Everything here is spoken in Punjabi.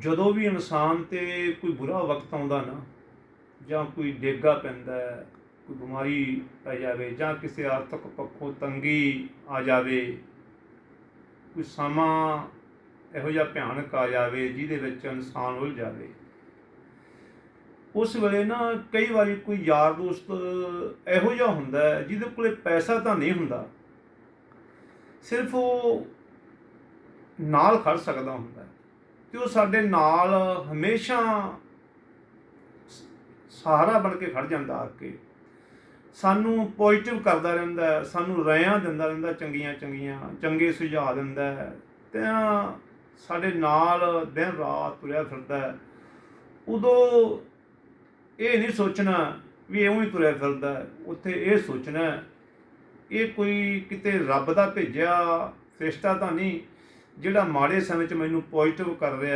ਜਦੋਂ ਵੀ ਇਨਸਾਨ ਤੇ ਕੋਈ ਬੁਰਾ ਵਕਤ ਆਉਂਦਾ ਨਾ, ਜਾਂ ਕੋਈ ਡੇਗਾ ਪੈਂਦਾ ਹੈ ਕੋਈ ਬਿਮਾਰੀ ਪੈ ਜਾਵੇ, ਜਾਂ ਕਿਸੇ ਆਰਥਿਕ ਪੱਖੋਂ ਤੰਗੀ ਆ ਜਾਵੇ, ਕੋਈ ਸਮਾਂ ਇਹੋ ਜਿਹਾ ਭਿਆਨਕ ਆ ਜਾਵੇ ਜਿਹਦੇ ਵਿੱਚ ਇਨਸਾਨ ਉਲਝ ਜਾਵੇ। ਉਸ ਵੇਲੇ ਨਾ ਕਈ ਵਾਰੀ ਕੋਈ ਯਾਰ ਦੋਸਤ ਇਹੋ ਜਿਹਾ ਹੁੰਦਾ ਜਿਹਦੇ ਕੋਲੇ ਪੈਸਾ ਤਾਂ ਨਹੀਂ ਹੁੰਦਾ, ਸਿਰਫ ਉਹ ਨਾਲ ਖੜ ਸਕਦਾ ਹੁੰਦਾ ਤੇ ਉਹ ਸਾਡੇ ਨਾਲ ਹਮੇਸ਼ਾ ਸਹਾਰਾ ਬਣ ਕੇ ਖੜ ਜਾਂਦਾ ਆ ਕੇ। ਸਾਨੂੰ ਪੋਜ਼ਿਟਿਵ ਕਰਦਾ ਰਹਿੰਦਾ ਸਾਨੂੰ ਰਾਇਆਂ ਦਿੰਦਾ ਰਹਿੰਦਾ ਚੰਗੀਆਂ ਚੰਗੀਆਂ, ਚੰਗੇ ਸੁਝਾਅ ਦਿੰਦਾ ਹੈ। ਤੇ ਸਾਡੇ ਨਾਲ ਦਿਨ ਰਾਤ ਤੁਰਿਆ ਫਿਰਦਾ ਉਦੋਂ ਇਹ ਨਹੀਂ ਸੋਚਣਾ ਵੀ ਇਉਂ ਹੀ ਤੁਰਿਆ ਫਿਰਦਾ ਉੱਥੇ ਇਹ ਸੋਚਣਾ ਇਹ ਕੋਈ ਕਿਤੇ ਰੱਬ ਦਾ ਭੇਜਿਆ ਫਰਿਸ਼ਤਾ ਤਾਂ ਨਹੀਂ ਜਿਹੜਾ ਮਾੜੇ ਸਮੇਂ 'ਚ ਮੈਨੂੰ ਪੋਜ਼ਿਟਿਵ ਕਰ ਰਿਹਾ